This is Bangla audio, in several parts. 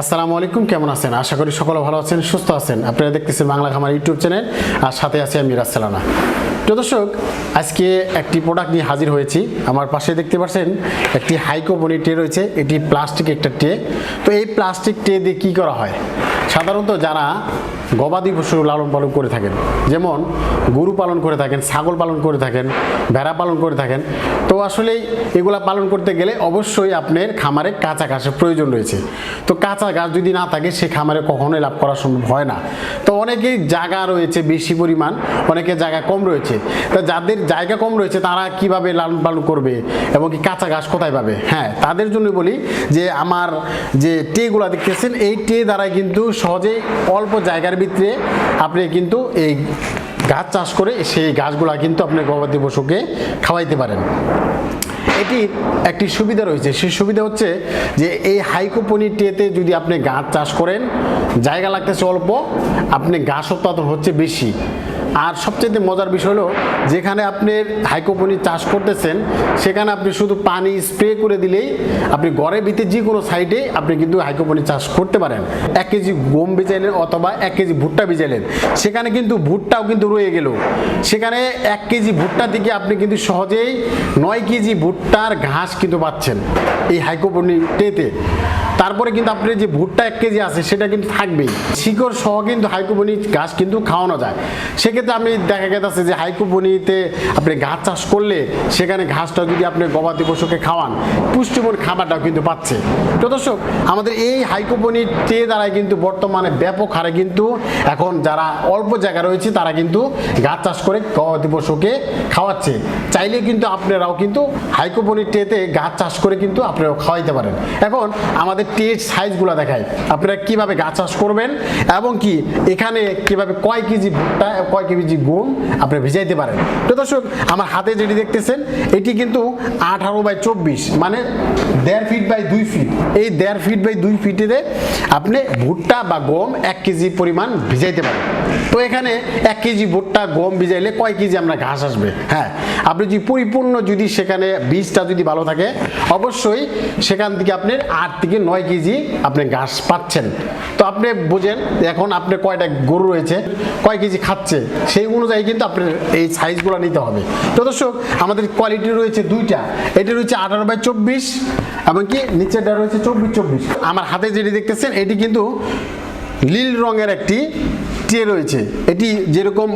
আসসালামু আলাইকুম, কেমন আছেন? আশা করি সকলে ভালো আছেন, সুস্থ আছেন। আপনারা দেখতেছেন বাংলা খামার ইউটিউব চ্যানেল, আর সাথে আছে আমি রাসেলানা তো দর্শক, আজকে একটি প্রোডাক্ট নিয়ে হাজির হয়েছি। আমার পাশে দেখতে পাচ্ছেন, একটি হাইকোপনি ট্রে রয়েছে। এটি প্লাস্টিক একটা ট্রে তো এই প্লাস্টিক ট্রে দিয়ে কী করা হয়? সাধারণত যারা গবাদি পশু লালন পালন করে থাকেন। যেমন গরু পালন করে থাকেন, ছাগল পালন করে থাকেন, ভেড়া পালন করে থাকেন। তো আসলেই এগুলা পালন করতে গেলে অবশ্যই আপনার খামারে কাঁচা ঘাসের প্রয়োজন রয়েছে। তো কাঁচা ঘাস যদি না থাকে, সে খামারে কখনোই লাভ করা সম্ভব হয় না। তো অনেকেই জায়গা রয়েছে বেশি পরিমাণ অনেকের জায়গা কম রয়েছে। তো যাদের জায়গা কম রয়েছে, তারা কীভাবে লালন পালন করবে এবং কি কাঁচা ঘাস কোথায় পাবে? হ্যাঁ তাদের জন্য বলি যে আমার যে টেগুলো দেখতেছেন, এই টে দ্বারাই কিন্তু সহজেই অল্প জায়গার ভিতরে আপনি কিন্তু এই গাছ চাষ করে সেই গাছগুলা কিন্তু আপনি গবাদি পশুকে খাওয়াইতে পারেন। এটি একটি সুবিধা রয়েছে। সেই সুবিধা হচ্ছে যে এই হাইকোপনি টেতে যদি আপনি গাছ চাষ করেন, জায়গা লাগতেছে অল্প, আপনি গাছ উৎপাদন হচ্ছে বেশি। আর সবচেয়ে মজার বিষয় হলো, যেখানে আপনি হাইকোপনি চাষ করতেছেন, সেখানে আপনি শুধু পানি স্প্রে করে দিলেই আপনি ঘরের ভিতরে যে কোনো সাইডে আপনি কিন্তু হাইকোপনি চাষ করতে পারেন। এক কেজি গম বেচাইলেন অথবা এক কেজি ভুট্টা বেচাইলেন সেখানে কিন্তু ভুট্টাও কিন্তু রয়ে গেল। সেখানে এক কেজি ভুট্টা থেকে আপনি কিন্তু সহজেই নয় কেজি ভুট্টার ঘাস কিন্তু পাচ্ছেন এই হাইকোপনি টেতে তারপরে কিন্তু আপনার যে ভুট্টা এক কেজি আছে, সেটা কিন্তু থাকবেই। শিকড় সহ কিন্তু হাইকোপনি ঘাস কিন্তু খাওয়ানো যায়। সেক্ষেত্রে আমি দেখা গেছে যে হাইকোপনিতে আপনি ঘাস চাষ করলে সেখানে ঘাসটা যদি আপনি গবাদি পশুকে খাওয়ান পুষ্টিমূল খাবারটাও কিন্তু পাচ্ছে। তো দর্শক, আমাদের এই হাইকোপনি টে দ্বারাই কিন্তু বর্তমানে ব্যাপক হারে কিন্তু এখন যারা অল্প জায়গা রয়েছে, তারা কিন্তু ঘাস চাষ করে গবাদি পশুকে খাওয়াচ্ছে। চাইলে কিন্তু আপনারাও কিন্তু হাইকোপনি টেতে গাছ চাষ করে কিন্তু আপনারাও খাওয়াইতে পারেন। এখন আমাদের টের সাইজগুলো দেখায় আপনারা কীভাবে গাছ চাষ করবেন এবং কি এখানে কীভাবে কয় কেজি ভুট্টা, কয় কেজি গম আপনি ভিজাইতে পারেন। তো দর্শক, আমার হাতে যেটি দেখতেছেন, এটি কিন্তু আঠারো বাই চব্বিশ মানে দেড় ফিট বাই দুই ফিট। এই দেড় ফিট বাই দুই ফিটে আপনি ভুট্টা বা গম এক কেজি পরিমাণ ভিজাইতে পারেন। তো এখানে এক কেজি ভুট্টা, গম ভিজাইলে কয় কেজি আমরা ঘাস আসবে? হ্যাঁ আপনি যদি পরিপূর্ণ যদি সেখানে বীজটা যদি ভালো থাকে, অবশ্যই সেখান থেকে আপনি আট থেকে নয় কেজি আপনি ঘাস পাচ্ছেন। তো আপনি বোঝেন, এখন আপনি কয়টা গরু রয়েছে, কয় কেজি খাচ্ছে, সেই অনুযায়ী কিন্তু আপনার এই সাইজগুলো নিতে হবে। তো দর্শক, আমাদের কোয়ালিটি রয়েছে দুইটা। এটা রয়েছে আঠারো বাই চব্বিশ এমনকি কি নিচেরটা রয়েছে চব্বিশ চব্বিশ। আমার হাতে যেটি দেখতেছেন, এটি কিন্তু লীল রঙের একটি ট্রে রয়েছে, এটি যেরকম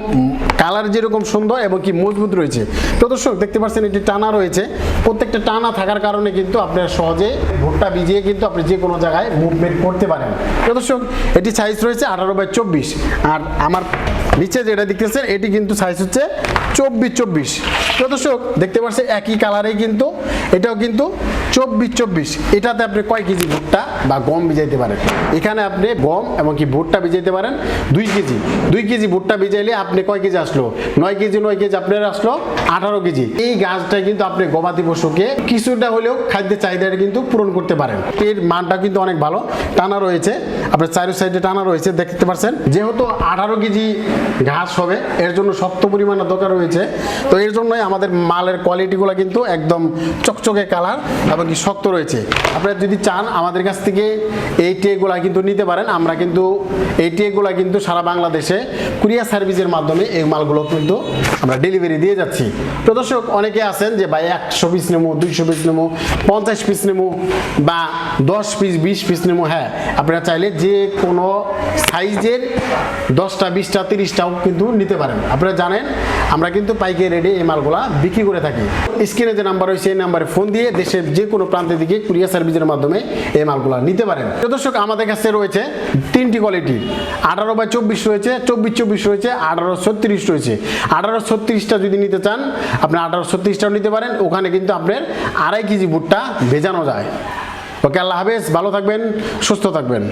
কালার যেরকম সুন্দর এবং কি মজবুত রয়েছে। তো দর্শক, দেখতে পাচ্ছেন এটি টানা রয়েছে। প্রত্যেকটা টানা থাকার কারণে কিন্তু আপনার সহজে ভুট্টা ভিজিয়ে কিন্তু আপনি যে কোনো জায়গায় মুভমেন্ট করতে পারেন। তো দর্শক, এটি সাইজ রয়েছে আঠারো বাই চব্বিশ। আর আমার নিচে যেটা দেখতেছেন এটি কিন্তু সাইজ হচ্ছে চব্বিশ চব্বিশ। তো দর্শক, দেখতে পাচ্ছেন একই কালারেই কিন্তু, এটাও কিন্তু চব্বিশ চব্বিশ। এটাতে আপনি কয় কেজি ভুট্টা বা গম ভিজাইতে পারেন? এখানে আপনি গম এবং কি ভুট্টা ভিজাইতে পারেন, দুই কেজি। দুই কেজি ভুট্টা ভিজাইলে আপনি কয় কেজি আসলো? নয় কেজি নয় কেজি আপনার আসলো আঠারো কেজি। এই গাছটা কিন্তু আপনি গবাদি পশুকে কিছুটা হলেও খাদ্যের চাহিদাটা কিন্তু পূরণ করতে পারেন। এর মানটা কিন্তু অনেক ভালো। টানা রয়েছে। আপনার চারো সাইডে টানা রয়েছে, দেখতে পাচ্ছেন। যেহেতু আঠারো কেজি ঘাস হবে, এর জন্য শক্ত পরিমাণে দরকার রয়েছে। তো এর জন্যই আমাদের মালের কোয়ালিটিগুলো কিন্তু একদম চকচকে কালার এবং কি শক্ত রয়েছে। আপনারা যদি চান আমাদের কাছ থেকে এই টেগুলা কিন্তু নিতে পারেন, আমরা কিন্তু এই টেগুলা কিন্তু সারা বাংলাদেশে কুরিয়ার সার্ভিসের মাধ্যমে এই মালগুলো কিন্তু আমরা ডেলিভারি দিয়ে যাচ্ছি। তো দর্শক, অনেকে আছেন যে ভাই একশো পিস নেব, দুইশো পিস নেব, পঞ্চাশ পিস নেব বা দশ পিস বিশ পিস নেব হ্যাঁ আপনারা চাইলে যে কোনো সাইজের দশটা, বিশটা, তিরিশটাও কিন্তু নিতে পারেন। আপনারা জানেন, আমরা কিন্তু পাইকারি রেডি এই মালগুলা বিক্রি করে থাকি। স্ক্রিনে যে নাম্বার রয়েছে, এই নাম্বারে ফোন দিয়ে দেশের যে কোনো প্রান্তে দিকে কুরিয়ার সার্ভিসের মাধ্যমে এই মালগুলো নিতে পারেন। দর্শক, আমাদের কাছে রয়েছে তিনটি কোয়ালিটি। আঠারো বাই চব্বিশ রয়েছে, চব্বিশ চব্বিশ রয়েছে, আঠারো ছত্রিশ রয়েছে। আঠারো ছত্রিশটা যদি নিতে চান, আপনি আঠারো ছত্রিশটাও নিতে পারেন। ওখানে কিন্তু আপনার আড়াই কেজি ভুট্টা ভেজানো যায়। ওকে, আল্লাহ হাফেজ, ভালো থাকবেন, সুস্থ থাকবেন।